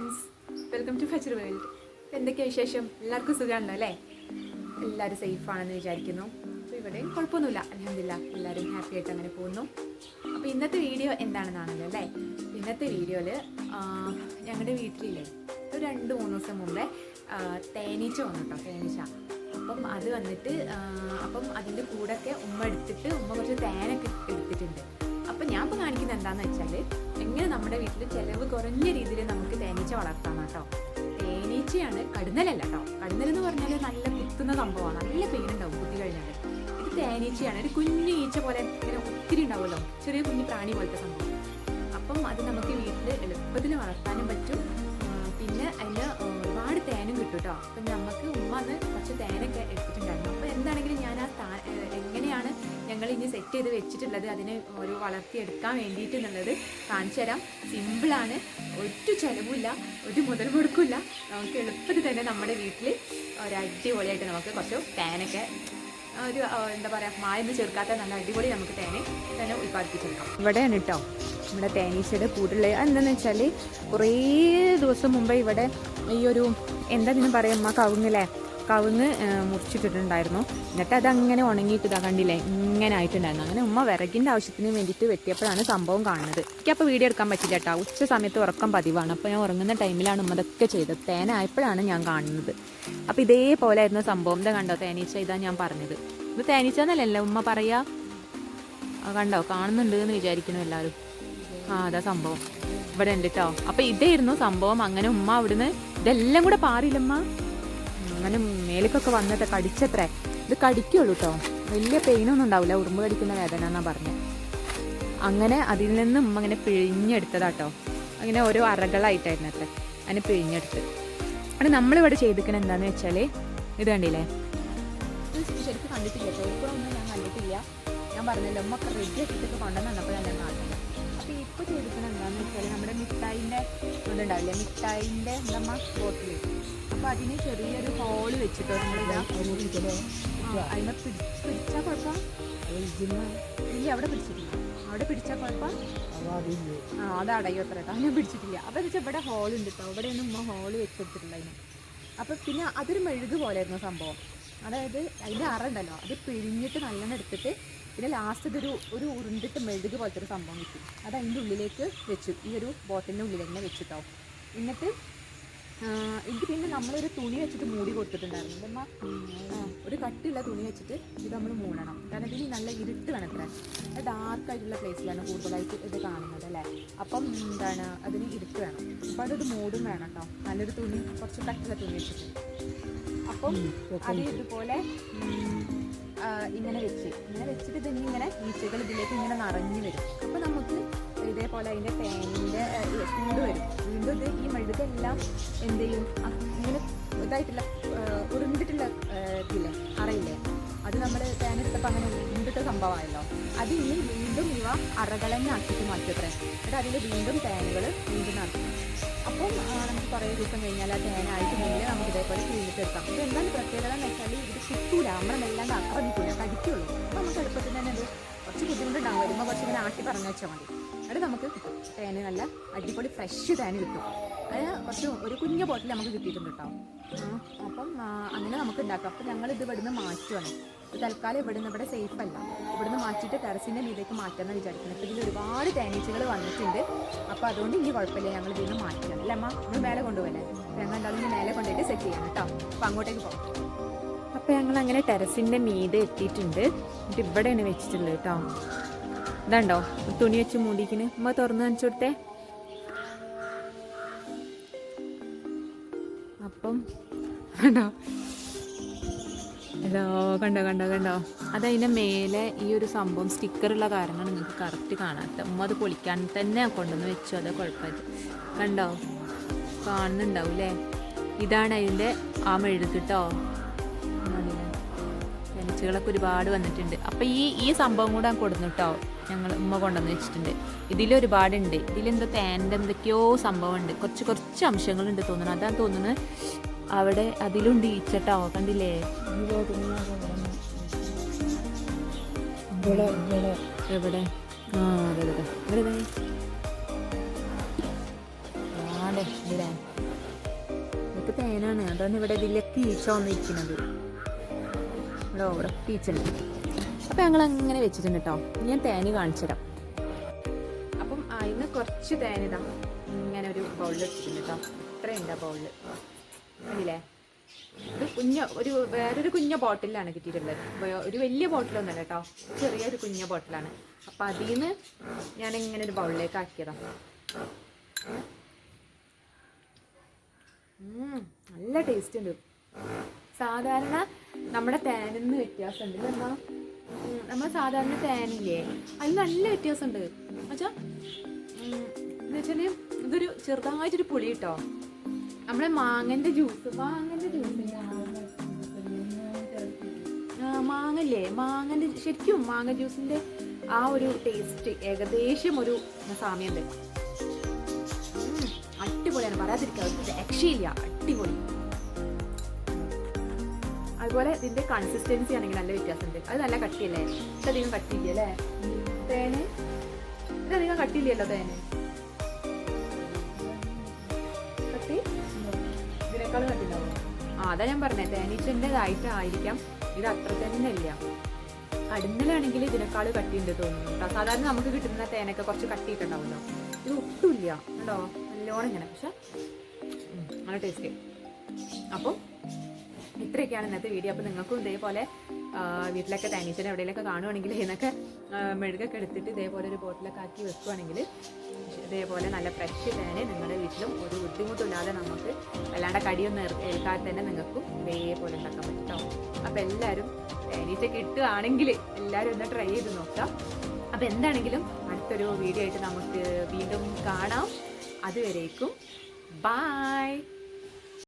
Friends welcome to future world എന്തൊക്കെയാണ് വിശേഷം? എല്ലാവർക്കും സുഖമാണല്ലോ അല്ലേ? എല്ലാവരും സേഫാണെന്ന് വിചാരിക്കുന്നു. അപ്പോൾ ഇവിടെയും കുഴപ്പമൊന്നുമില്ല. അലഹമില്ല എല്ലാവരും ഹാപ്പി ആയിട്ട് അങ്ങനെ പോകുന്നു. അപ്പോൾ ഇന്നത്തെ വീഡിയോ എന്താണെന്നാണല്ലോ അല്ലേ? ഇന്നത്തെ വീഡിയോയിൽ ഞങ്ങളുടെ വീട്ടിലില്ലേ? ഒരു രണ്ട് മൂന്ന് ദിവസം മുമ്പേ തേനീച്ച വന്നു കേട്ടോ തേനീച്ച. അപ്പം അത് വന്നിട്ട് അപ്പം അതിന്റെ കൂടെയൊക്കെ ഉമ്മ എടുത്തിട്ട് ഉമ്മ കുറച്ച് തേനൊക്കെ എടുത്തിട്ടുണ്ട്. അപ്പം ഞാൻ ഇപ്പോൾ കാണിക്കുന്നത് എന്താണെന്ന് വെച്ചാൽ എങ്ങനെ നമ്മുടെ വീട്ടിൽ ചിലവ് കുറഞ്ഞ രീതിയിൽ നമുക്ക് തേനീച്ച വളർത്താം കേട്ടോ. തേനീച്ചയാണ് കടുന്നലല്ല കേട്ടോ. കടുന്നൽ എന്ന് പറഞ്ഞാൽ നല്ല കുത്തുന്ന സംഭവമാണ്. നല്ല പെയിനുണ്ടാവും കുത്തി കഴിഞ്ഞാൽ ഇത് തേനീച്ചയാണ്. ഒരു കുഞ്ഞു ഈച്ച പോലെ ഇങ്ങനെ ഒത്തിരി ഉണ്ടാവുമല്ലോ. ചെറിയ കുഞ്ഞു പ്രാണി പോലത്തെ സംഭവം. അപ്പം അത് നമുക്ക് വീട്ടിൽ എളുപ്പത്തിൽ വളർത്താനും പറ്റും. പിന്നെ അതിന് ഒരുപാട് തേനും കിട്ടും കേട്ടോ. അപ്പം നമുക്ക് ഉമ്മ അത് കുറച്ച് തേനൊക്കെ എടുത്തിട്ടുണ്ടായിരുന്നു. അപ്പോൾ എന്താണെങ്കിലും ഞാൻ ആ താ ഏ, എങ്ങനെയാണ് ഞങ്ങൾ ഇനി സെറ്റ് ചെയ്ത് വെച്ചിട്ടുള്ളത് അതിനെ ഒരു വളർത്തിയെടുക്കാൻ വേണ്ടിയിട്ട് എന്നുള്ളത് കാണിച്ചു തരാം സിമ്പിളാണ് ഒരു ചിലവുമില്ല ഒരു മുതൽ മുടക്കില്ല നമുക്ക് എളുപ്പത്തിൽ തന്നെ നമ്മുടെ വീട്ടിൽ ഒരു അടിപൊളിയായിട്ട് നമുക്ക് കുറച്ച് പാനൊക്കെ ഒരു എന്താ പറയുക മായൊന്നും ചേർക്കാത്ത നല്ല അടിപൊളി നമുക്ക് തേനെ തന്നെ ഉൽപ്പാദിപ്പിച്ചെടുക്കാം. ഇവിടെയാണ് കേട്ടോ നമ്മുടെ തേനീച്ചയുടെ കൂടുള്ള എന്താണെന്ന് വെച്ചാൽ കുറേ ദിവസം മുമ്പേ ഇവിടെ ഈ ഒരു എന്താ നിന്ന് പറയുക കവുങ്ങില്ലേ കവുങ്ങ് മുറിച്ചിട്ടിട്ടുണ്ടായിരുന്നു. എന്നിട്ട് അതങ്ങനെ ഉണങ്ങിയിട്ട് ഇതാ കണ്ടില്ലേ ഇങ്ങനെ ആയിട്ടുണ്ടായിരുന്നു. അങ്ങനെ ഉമ്മ വിറകിന്റെ ആവശ്യത്തിന് വേണ്ടിയിട്ട് വെട്ടിയപ്പോഴാണ് സംഭവം കാണുന്നത്. എനിക്കപ്പോൾ വീഡിയോ എടുക്കാൻ പറ്റില്ല കേട്ടോ. ഉച്ച സമയത്ത് ഉറക്കം പതിവാണ്. അപ്പോൾ ഞാൻ ഉറങ്ങുന്ന ടൈമിലാണ് ഉമ്മ ഇതൊക്കെ ചെയ്തത്. തേന ആയപ്പോഴാണ് ഞാൻ കാണുന്നത്. അപ്പോൾ ഇതേപോലെ ആയിരുന്നു സംഭവം. ഇതാ കണ്ടോ തേനീച്ച ഇതാ ഞാൻ പറഞ്ഞത്. ഇത് തേനീച്ച എന്നല്ലല്ലോ ഉമ്മ പറയാ? കണ്ടോ കാണുന്നുണ്ട് എന്ന് വിചാരിക്കുന്നു എല്ലാവരും. ആ അതാ സംഭവം. ഇവിടെ ഉണ്ട് കേട്ടോ അപ്പം ഇതായിരുന്നു സംഭവം. അങ്ങനെ ഉമ്മ അവിടുന്ന് ഇതെല്ലാം കൂടെ പാറിയില്ലമ്മ അങ്ങനെ മേലേക്കൊക്കെ വന്നിട്ട് കടിച്ചത്രേ. ഇത് കടിക്കുള്ളൂ കേട്ടോ വലിയ പെയിനൊന്നും ഉണ്ടാവില്ല. ഉറുമ്പ് കടിക്കുന്ന വേദന എന്നാ പറഞ്ഞത് അങ്ങനെ അതിൽ നിന്നും അങ്ങനെ പിഴിഞ്ഞെടുത്തതാട്ടോ. അങ്ങനെ ഓരോ അറകളായിട്ടായിരുന്നു അത്ര. അങ്ങനെ പിഴിഞ്ഞെടുത്ത്. അത് നമ്മളിവിടെ ചെയ്തിരിക്കണ എന്താന്ന് വെച്ചാൽ ഇത് കണ്ടില്ലേ? ശരിക്കും കണ്ടിട്ടില്ല പറഞ്ഞല്ലോ ഉമ്മ റെഡി ആക്കിയിട്ടൊക്കെ കൊണ്ടുവന്നപ്പോൾ ഞാൻ കാണുന്നത് അപ്പോൾ ഇപ്പോൾ ചെയ്തിരിക്കുന്നത് എന്താണെന്ന് വെച്ചാൽ നമ്മുടെ മിഠായിന്റെ ഇതുണ്ടാവില്ലേ? മിഠായിന്റെ എന്താ ബോട്ടിൽ അപ്പോൾ അതിന് ചെറിയൊരു ഹോൾ വെച്ചിട്ടോ നമ്മളിതാ? അതിനെ പിടി പിടിച്ചാൽ കുഴപ്പം? ഇല്ല അവിടെ പിടിച്ചിട്ടില്ല. അവിടെ പിടിച്ചാൽ കുഴപ്പം? ആ അത് അടയോ അത്ര കേട്ടോ. ഞാൻ പിടിച്ചിട്ടില്ല. അപ്പോൾ വെച്ചാൽ ഇവിടെ ഹോൾ ഉണ്ട് കേട്ടോ ഇവിടെയൊന്നും ഉമ്മ ഹോൾ വെച്ചെടുത്തിട്ടില്ല അതിന് അപ്പോൾ പിന്നെ അതൊരു മെഴുക് പോലെയായിരുന്നു സംഭവം. അതായത് അതിന്റെ അറുണ്ടല്ലോ അത് പിഴിഞ്ഞിട്ട് നല്ലോണം എടുത്തിട്ട് പിന്നെ ലാസ്റ്റ് ഇതൊരു ഒരു ഉരുണ്ടിട്ട് മെഴുക് പോലത്തെ ഒരു സംഭവം കിട്ടി. അത് അതിന്റെ ഉള്ളിലേക്ക് വെച്ചു. ഈ ഒരു ബോട്ടിലിന്റെ ഉള്ളിൽ തന്നെ വെച്ചിട്ടോ എന്നിട്ട് ഇത് പിന്നെ നമ്മളൊരു തുണി വെച്ചിട്ട് മൂടി കൊടുത്തിട്ടുണ്ടായിരുന്നു. അമ്മ ഒരു കട്ടിയുള്ള തുണി വെച്ചിട്ട് ഇത് നമ്മൾ മൂടണം. കാരണം ഇതിന് നല്ല ഇരുട്ട് വേണം അത്ര ഡാർക്കായിട്ടുള്ള പ്ലേസിലാണ് കൂടുതലായിട്ട് ഇത് കാണുന്നത് അല്ലേ? അപ്പം എന്താണ് അതിന് ഇരുട്ട് വേണം. അപ്പോൾ അതൊരു മൂടും വേണം കേട്ടോ. നല്ലൊരു തുണി കുറച്ച് കട്ടിയുള്ള തുണി വെച്ചിട്ട്. അപ്പം അത് ഇതുപോലെ ഇങ്ങനെ വെച്ച്. ഇങ്ങനെ വെച്ചിട്ട് ഇതിന് ഇങ്ങനെ ഈച്ചകൾ ഇതിലേക്ക് ഇങ്ങനെ നിറഞ്ഞു വരും. അപ്പോൾ നമുക്ക് ഇതേപോലെ അതിന്റെ തേനിന്റെ ചൂട് വരും. വീണ്ടും ഇത് ഈ മെഴുകെല്ലാം എന്ത് ചെയ്യും? ഇങ്ങനെ ഇതായിട്ടുള്ള ഉരുണ്ടിട്ടുള്ള ഇതില്ലേ അറയില്ലേ? അത് നമ്മൾ തേനെടുത്തപ്പോൾ അങ്ങനെ ഉരുണ്ടിട്ട സംഭവമായല്ലോ. അത് ഇനി വീണ്ടും ഇവ അറകളെന്നെ ആക്കിയിട്ട് മാറ്റിയത്രേ എന്നിട്ട് അതിൽ വീണ്ടും തേനുകൾ വീണ്ടും നടത്തും അപ്പം നമുക്ക് കുറേ ദിവസം കഴിഞ്ഞാൽ ആ തേനായിട്ടുണ്ടെങ്കിൽ നമുക്ക് ഇതേപോലെ പിഴിഞ്ഞിട്ടെടുക്കാം ഇത് എന്താണ് പ്രത്യേകത എന്ന് വെച്ചാൽ ഇത് കിട്ടൂല. നമ്മളെ മെല്ലാണ്ട് ആക്രമിക്കൂല. കടിക്കുള്ളൂ. അപ്പം നമുക്ക് എളുപ്പത്തിൽ തന്നെ ഇത് കുറച്ച് ബുദ്ധിമുട്ടുണ്ടാകും വരുമ്പോൾ കുറച്ച് ഇങ്ങനെ ആട്ടി പറഞ്ഞു വെച്ചാൽ മതി. എന്നിട്ട് നമുക്ക് തേന് നല്ല അടിപൊളി ഫ്രഷ് തേന് കിട്ടും. അത് കുറച്ച് ഒരു കുഞ്ഞു ബോട്ടിൽ നമുക്ക് കിട്ടിയിട്ടുണ്ട് കേട്ടോ അപ്പം അങ്ങനെ നമുക്ക് ഉണ്ടാക്കാം അപ്പം ഞങ്ങൾ ഇത് ഇവിടുന്ന് മാറ്റുവാണ്. ഇത് തൽക്കാലം ഇവിടുന്ന് ഇവിടെ സേഫ് അല്ല. ഇവിടുന്ന് മാറ്റിയിട്ട് ടെറസിന്റെ മീതേക്ക് മാറ്റാമെന്ന് വിചാരിക്കുന്നത് അപ്പോൾ ഇതിൽ ഒരുപാട് തേനീച്ചകൾ വന്നിട്ടുണ്ട്. അപ്പോൾ അതുകൊണ്ട് ഇനി കുഴപ്പമില്ല ഞങ്ങൾ ഇതിൽ നിന്ന് മാറ്റുകയാണ് അല്ലേ അമ്മ? നമ്മൾ മേലെ കൊണ്ടുപോകല്ലേ അപ്പോൾ ഞങ്ങൾ എന്തായാലും ഇനി മേലെ കൊണ്ടുപോയിട്ട് സെറ്റ് ചെയ്യണം കേട്ടോ അപ്പോൾ അങ്ങോട്ടേക്ക് പോകാം. അപ്പോൾ ഞങ്ങൾ അങ്ങനെ ടെറസിന്റെ മീതെ എത്തിയിട്ടുണ്ട്. ഇവിടെയാണ് വെച്ചിട്ടുള്ളത് കേട്ടോ ഇതാണ്ടോ? തുണി വെച്ച് മൂടിക്കിന് അമ്മ തുറന്ന് കാണിച്ചു കൊടുത്തേ. അപ്പം ഹലോ കണ്ടോ കണ്ടോ കണ്ടോ? അതതിന്റെ മേലെ ഈ ഒരു സംഭവം സ്റ്റിക്കറുള്ള കാരണമാണ് നിങ്ങൾക്ക് കറക്റ്റ് കാണാത്ത ഉമ്മ അത് പൊളിക്കാൻ തന്നെ കൊണ്ടുവന്ന് വെച്ചു. അത് കുഴപ്പമില്ല. കണ്ടോ? കാണുന്നുണ്ടാവും അല്ലേ ഇതാണ് അതിന്റെ ആ മെഴുക് കേട്ടോ ഒരുപാട് വന്നിട്ടുണ്ട്. അപ്പം ഈ ഈ സംഭവം കൂടെ കൊടുന്നു കേട്ടോ ഞങ്ങൾ ഉമ്മ കൊണ്ടുവന്ന് വെച്ചിട്ടുണ്ട്. ഇതിൽ ഒരുപാടുണ്ട്. ഇതിലെന്തോ തേന്റെ എന്തൊക്കെയോ സംഭവമുണ്ട്. കുറച്ച് കുറച്ച് അംശങ്ങളുണ്ട് തോന്നുന്നു. അതാണ് തോന്നുന്നത് അവിടെ അതിലുണ്ട് ഈച്ചട്ടോ. കണ്ടില്ലേ? എവിടെ? ആ അതെ അതെ ഇവിടെ. ആടെ ഇവിടെ. തേനാണ്. അതാണ് ഇവിടെ ഇതിലൊക്കെ ഈച്ച വന്നിരിക്കുന്നത്. ഇവിടെ ഇവിടെ ഈച്ചുണ്ട് അപ്പം ഞങ്ങൾ അങ്ങനെ വെച്ചിട്ടുണ്ട് കേട്ടോ ഞാൻ തേന് കാണിച്ചു തരാം. അപ്പം അതിന് കുറച്ച് തേനിതാ ഇങ്ങനെ ഒരു ബൗളിൽ വെച്ചിട്ടുണ്ട് കേട്ടോ ഇത്രയുണ്ട് ബൗളിൽ കണ്ടില്ലേ? ഇത് കുഞ്ഞ ഒരു വേറൊരു കുഞ്ഞ ബോട്ടിലാണ് കിട്ടിയിട്ടുള്ളത്. ഒരു വലിയ ബോട്ടിലൊന്നല്ല കേട്ടോ ചെറിയൊരു കുഞ്ഞ ബോട്ടിലാണ് അപ്പം അതിൽ നിന്ന് ഞാൻ ഇങ്ങനെ ഒരു ബൗളിലേക്ക് ആക്കിയതാണ് ഉം, നല്ല ടേസ്റ്റ് ഉണ്ട്. സാധാരണ നമ്മുടെ തേനിന്ന് വ്യത്യാസമുണ്ട്. എന്നാ നമ്മൾ സാധാരണ തേനില്ലേ? അതിന് നല്ല വ്യത്യാസമുണ്ട്. എന്നുവെച്ചാൽ എന്ന് വെച്ചാൽ ഇതൊരു ചെറുതായിട്ടൊരു പുളി കിട്ടോ നമ്മളെ മാങ്ങന്റെ ജ്യൂസ് മാങ്ങന്റെ ജ്യൂസ് മാങ്ങല്ലേ? മാങ്ങന്റെ ശരിക്കും മാങ്ങ ജ്യൂസിന്റെ ആ ഒരു ടേസ്റ്റ് ഏകദേശം ഒരു സാമ്യമുണ്ട്. അടിപൊളിയാണ്. പറയാതിരിക്കുക രക്ഷയില്ല. അടിപൊളി. അതുപോലെ ഇതിന്റെ കൺസിസ്റ്റൻസി ആണെങ്കിൽ നല്ല വ്യത്യാസമുണ്ട്. അത് നല്ല കട്ടിയല്ലേ? ഇതധികം കട്ടിയില്ല അല്ലേ? തേന്? ഇതധികം കട്ടിയില്ലല്ലോ തേന്? കട്ടി? ഇതിനേക്കാൾ കട്ടിണ്ടാവും ആ അതാ ഞാൻ പറഞ്ഞത് തേനീച്ചന്റെതായിട്ടായിരിക്കാം ഇത് അത്ര തന്നെ ഇല്ല അടുന്നലാണെങ്കിൽ ഇതിനേക്കാൾ കട്ടിയുണ്ട് തോന്നുന്നു കേട്ടോ. സാധാരണ നമുക്ക് കിട്ടുന്ന തേനൊക്കെ കുറച്ച് കട്ടിയിട്ടുണ്ടാവുമല്ലോ. ഇത് ഒട്ടുമില്ല. കേട്ടോ നല്ലോണം ഇങ്ങനെ. പക്ഷെ നല്ല ടേസ്റ്റ് അപ്പം ഇത്രയൊക്കെയാണ് ഇന്നത്തെ വീഡിയോ അപ്പോൾ നിങ്ങൾക്കും ഇതേപോലെ വീട്ടിലൊക്കെ തേനീച്ചനെ എവിടെയെങ്കിലൊക്കെ കാണുവാണെങ്കിൽ ഇതിനൊക്കെ മെഴുകൊക്കെ എടുത്തിട്ട് ഇതേപോലെ ഒരു ബോട്ടിലൊക്കെ ആക്കി വെക്കുവാണെങ്കിൽ ഇതേപോലെ നല്ല ഫ്രഷ് തേനെ നിങ്ങളുടെ വീട്ടിലും ഒരു ബുദ്ധിമുട്ടില്ലാതെ നമുക്ക് അല്ലാണ്ട് കടിയൊന്നും ഏൽക്കാതെ തന്നെ നിങ്ങൾക്കും ഇതേപോലെ ഉണ്ടാക്കാൻ പറ്റും കേട്ടോ അപ്പോൾ എല്ലാവരും തേനീച്ച കിട്ടുകയാണെങ്കിൽ എല്ലാവരും ഒന്ന് ട്രൈ ചെയ്ത് നോക്കാം. അപ്പോൾ എന്താണെങ്കിലും അടുത്തൊരു വീഡിയോ ആയിട്ട് നമുക്ക് വീണ്ടും കാണാം. അതുവരേക്കും ബായ്